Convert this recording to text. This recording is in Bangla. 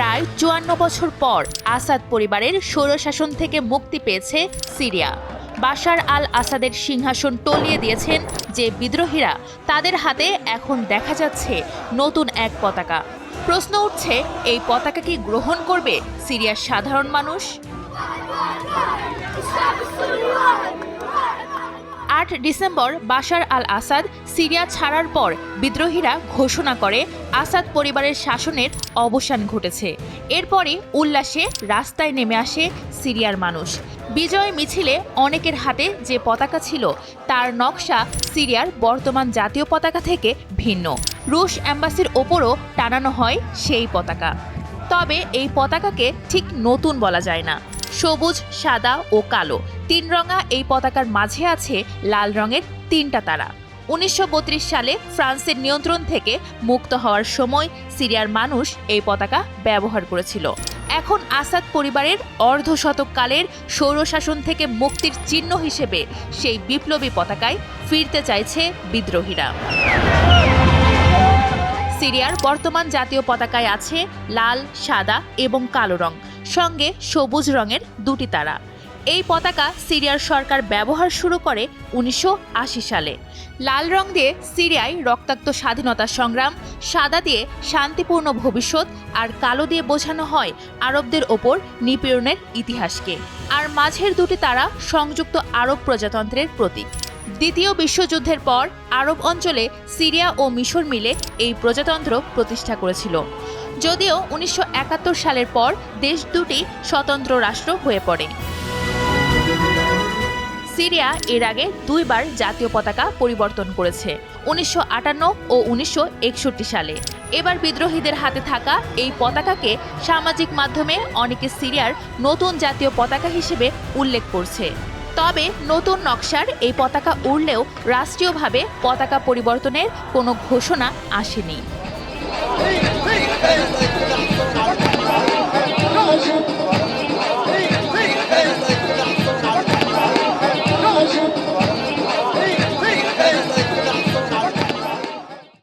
প্রায় চুয়ান্ন বছর পর আসাদ পরিবারের স্বৈরশাসন থেকে মুক্তি পেয়েছে সিরিয়া। বাশার আল আসাদের সিংহাসন টলিয়ে দিয়েছেন যে বিদ্রোহীরা, তাদের হাতে এখন দেখা যাচ্ছে নতুন এক পতাকা। প্রশ্ন উঠছে, এই পতাকা কি গ্রহণ করবে সিরিয়ার সাধারণ মানুষ? আট December Bashar al Assad Syria ছাড়ার পর বিদ্রোহীরা ঘোষণা করে আসাদ পরিবারের শাসনের অবসান ঘটেছে। এরপরে উল্লাসে রাস্তায় নেমে আসে সিরিয়ার মানুষ। বিজয় মিছিলে অনেকের হাতে যে পতাকা ছিল, তার নকশা সিরিয়ার বর্তমান জাতীয় পতাকা থেকে ভিন্ন। রুশ অ্যাম্বাসির ওপরও টানানো হয় সেই পতাকা। তবে এই পতাকাকে ঠিক নতুন বলা যায় না। সবুজ, সাদা ও কালো। তিন রঙা এই পতাকার মাঝে আছে লাল রঙের তিনটা তারা। উনিশশো বত্রিশ সালে ফ্রান্সের নিয়ন্ত্রণ থেকে মুক্ত হওয়ার সময় সিরিয়ার মানুষ এই পতাকা ব্যবহার করেছিল। এখন আসাদ পরিবারের অর্ধশতককালের সৌরশাসন থেকে মুক্তির চিহ্ন হিসেবে সেই বিপ্লবী পতাকায় ফিরতে চাইছে বিদ্রোহীরা। সিরিয়ার বর্তমান জাতীয় পতাকায় আছে লাল, সাদা এবং কালো রং, সঙ্গে সবুজ রঙের দুটি তারা। এই পতাকা সিরিয়ার সরকার ব্যবহার শুরু করে উনিশশো আশি সালে। লাল রং দিয়ে সিরিয়ায় রক্তাক্ত স্বাধীনতা সংগ্রাম, সাদা দিয়ে শান্তিপূর্ণ ভবিষ্যৎ, আর কালো দিয়ে বোঝানো হয় আরবদের ওপর নিপীড়নের ইতিহাসকে। আর মাঝের দুটি তারা সংযুক্ত আরব প্রজাতন্ত্রের প্রতীক। দ্বিতীয় বিশ্বযুদ্ধের পর আরব অঞ্চলে সিরিয়া ও মিশর মিলে এই প্রজাতন্ত্র প্রতিষ্ঠা করেছিল। যদিও উনিশশো একাত্তর সালের পর দেশ দুটি স্বতন্ত্র রাষ্ট্র হয়ে পড়ে। সিরিয়া এর আগে দুইবার জাতীয় পতাকা পরিবর্তন করেছে, উনিশশো আটান্ন ও উনিশশো একষট্টি সালে। এবার বিদ্রোহীদের হাতে থাকা এই পতাকাকে সামাজিক মাধ্যমে অনেকে সিরিয়ার নতুন জাতীয় পতাকা হিসেবে উল্লেখ করছে। তবে নতুন নকশার এই পতাকা উড়লেও রাষ্ট্রীয়ভাবে পতাকা পরিবর্তনের কোনো ঘোষণা আসেনি।